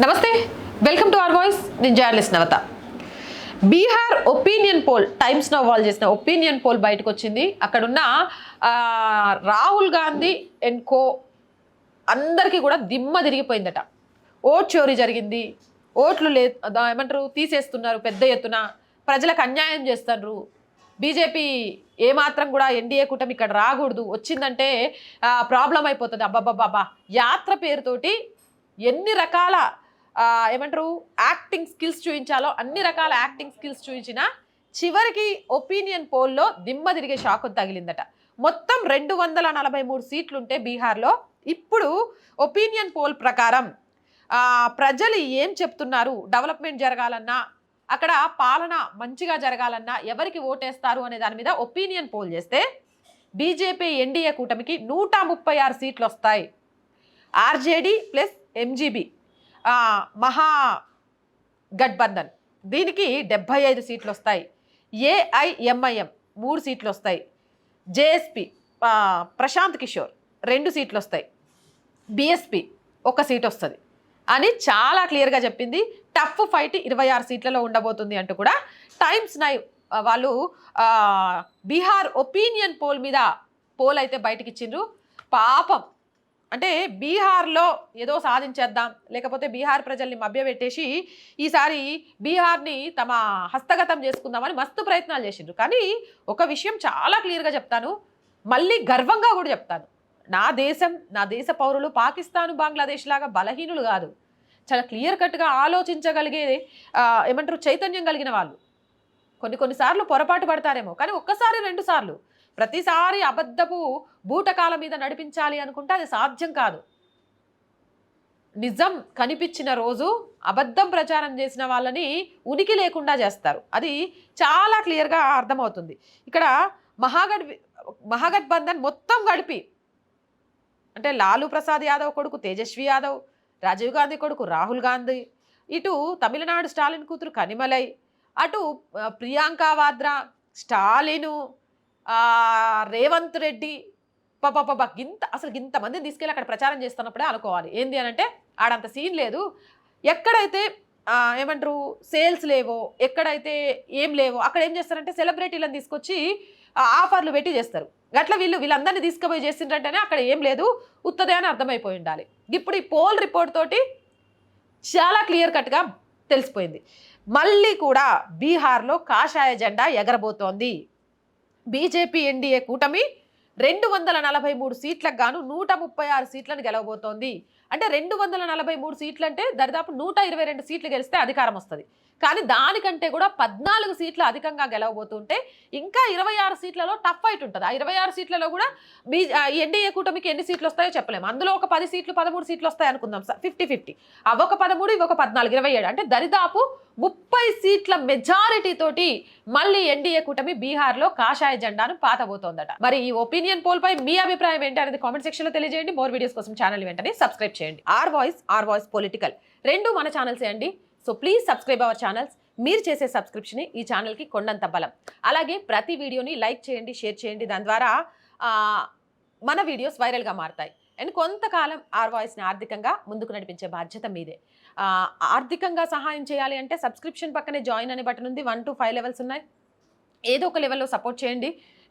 నమస్తే welcome to R voice నేను journalist Navatha. Bihar opinion poll Times now వాళ్ళు చేసిన ఒపీనియన్ పోల్ బయటకు వచ్చింది. అక్కడున్న రాహుల్ గాంధీ అండ్ కో అందరికీ కూడా దిమ్మ తిరిగిపోయిందట. ఓట్ చోరీ జరిగింది. ఓట్లు లే ఏమంటారు తీసేస్తున్నారు పెద్ద ఎత్తున. ప్రజలకు అన్యాయం చేస్తున్నారు. బీజేపీ ఏమాత్రం కూడా ఎన్డీఏ కూటమి ఇక్కడ రాకూడదు. వచ్చిందంటే ప్రాబ్లం అయిపోతుంది. అబ్బాబ్బాబ్బా యాత్ర పేరుతోటి ఎన్ని రకాల ఏమంటారు? యాక్టింగ్ స్కిల్స్ చూపించాలో అన్ని రకాల యాక్టింగ్ స్కిల్స్ చూపించిన చివరికి ఒపీనియన్ పోల్లో దిమ్మ తిరిగే షాక్ తగిలిందట. మొత్తం రెండు వందల నలభై మూడు సీట్లుంటే బీహార్లో. ఇప్పుడు ఒపీనియన్ పోల్ ప్రకారం ప్రజలు ఏం చెప్తున్నారు? డెవలప్మెంట్ జరగాలన్నా అక్కడ పాలన మంచిగా జరగాలన్నా ఎవరికి ఓటేస్తారు అనే దాని మీద ఒపీనియన్ పోల్ చేస్తే బీజేపీ ఎన్డీఏ కూటమికి నూట ముప్పై ఆరు సీట్లు వస్తాయి ఆర్జేడీ ప్లస్ ఎంజీబీ. మహా గట్బంధన్ దీనికి డెబ్భై ఐదు సీట్లు వస్తాయి ఏఐఎంఐఎం మూడు సీట్లు వస్తాయి జేఎస్పి ప్రశాంత్ కిషోర్ రెండు సీట్లు వస్తాయి బిఎస్పి ఒక సీట్ వస్తుంది అని చాలా క్లియర్గా చెప్పింది. టఫ్ ఫైట్ ఇరవై ఆరు సీట్లలో ఉండబోతుంది అంటూ కూడా టైమ్స్ నై వాళ్ళు బీహార్ ఒపీనియన్ పోల్ మీద పోల్ అయితే బయటకి ఇచ్చిండ్రు పాపం అంటే బీహార్లో ఏదో సాధించేద్దాం లేకపోతే బీహార్ ప్రజల్ని మభ్యపెట్టేసి ఈసారి బీహార్ని తమ హస్తగతం చేసుకుందామని మస్తు ప్రయత్నాలు చేసిండ్రు. కానీ ఒక విషయం చాలా క్లియర్గా చెప్తాను మళ్ళీ గర్వంగా కూడా చెప్తాను. నా దేశం నా దేశ పౌరులు పాకిస్తాన్ బంగ్లాదేశ్ లాగా బలహీనులు కాదు. చాలా క్లియర్ కట్గా ఆలోచించగలిగే ఏమంటారు చైతన్యం కలిగిన వాళ్ళు. కొన్ని కొన్నిసార్లు పొరపాటు పడతారేమో కానీ ఒక్కసారి రెండు సార్లు. ప్రతిసారి అబద్ధపు బూటకాల మీద నడిపించాలి అనుకుంటే అది సాధ్యం కాదు. నిజం కనిపించిన రోజు అబద్ధం ప్రచారం చేసిన వాళ్ళని ఉనికి లేకుండా చేస్తారు. అది చాలా క్లియర్గా అర్థమవుతుంది. ఇక్కడ మహాగఢ్ మహాగఠబంధన్ మొత్తం గడిపి అంటే లాలూ ప్రసాద్ యాదవ్ కొడుకు తేజస్వి యాదవ్ రాజీవ్ గాంధీ కొడుకు రాహుల్ గాంధీ ఇటు తమిళనాడు స్టాలిన్ కూతురు కనిమలై అటు ప్రియాంక వాద్రా స్టాలిను రేవంత్ రెడ్డి పాప గింత అసలు ఇంతమందిని తీసుకెళ్ళి అక్కడ ప్రచారం చేస్తున్నప్పుడే అనుకోవాలి. ఏంది అని అంటే ఆడంత సీన్ లేదు. ఎక్కడైతే ఏమంటారు సేల్స్ లేవో ఎక్కడైతే ఏం లేవో అక్కడ ఏం చేస్తారంటే సెలబ్రిటీలను తీసుకొచ్చి ఆఫర్లు పెట్టి చేస్తారు. అట్లా వీళ్ళు వీళ్ళందరినీ తీసుకుపోయి చేసిండ్రంటేనే అక్కడ ఏం లేదు. ఉత్తదే అని అర్థమైపోయి ఉండాలి. ఇప్పుడు ఈ పోల్ రిపోర్ట్ తోటి చాలా క్లియర్ కట్గా తెలిసిపోయింది. మళ్ళీ కూడా బీహార్లో కాషాయ జెండా ఎగరబోతోంది. బీజేపీ ఎన్డీఏ కూటమి రెండు వందల నలభై మూడు సీట్లకు గాను నూట ముప్పై ఆరు సీట్లను గెలవబోతోంది. అంటే రెండు వందల నలభై మూడు సీట్లు అంటే దరిదాపు నూట ఇరవై రెండు సీట్లు గెలిస్తే అధికారం వస్తుంది. కానీ దానికంటే కూడా పద్నాలుగు సీట్లు అధికంగా గెలవబోతుంటే ఇంకా ఇరవై ఆరు సీట్లలో టఫ్ ఫైట్ ఉంటుంది. ఆ ఇరవై ఆరు సీట్లలో కూడా బీ ఎన్డీఏ కూటమికి ఎన్ని సీట్లు వస్తాయో చెప్పలేము. అందులో ఒక పది సీట్లు పదమూడు సీట్లు వస్తాయి అనుకుందాం ఫిఫ్టీ ఫిఫ్టీ. అవొక పదమూడు ఇవొక పద్నాలుగు ఇరవై ఏడు. అంటే దరిదాపు ముప్పై సీట్ల మెజారిటీ తోటి మళ్ళీ ఎన్డీఏ కూటమి బీహార్లో కాషాయ జెండాను పాతబోతోందట. మరి ఈ ఒపీనియన్ పోల్పై మీ అభిప్రాయం ఏంటి అనేది కామెంట్ సెక్షన్లో తెలియజేయండి. మోర్ వీడియోస్ కోసం ఛానల్ వెంటనే సబ్స్క్రైబ్ చేయండి. R voice R voice political రెండు మన ఛానల్సే అండి. So please subscribe our channels మీరు చేసే సబ్స్క్రిప్షన్ ఈ ఛానల్కి కొండంత బలం. అలాగే ప్రతి వీడియోని లైక్ చేయండి షేర్ చేయండి. దాని ద్వారా మన వీడియోస్ వైరల్గా మారుతాయి. అండ్ కొంతకాలం ఆర్ వాయిస్ని ఆర్థికంగా ముందుకు నడిపించే బాధ్యత మీదే. ఆర్థికంగా సహాయం చేయాలి అంటే సబ్స్క్రిప్షన్ పక్కనే జాయిన్ అనే బటన్ ఉంది. వన్ టు ఫైవ్ లెవెల్స్ ఉన్నాయి. ఏదో ఒక లెవెల్లో సపోర్ట్ చేయండి.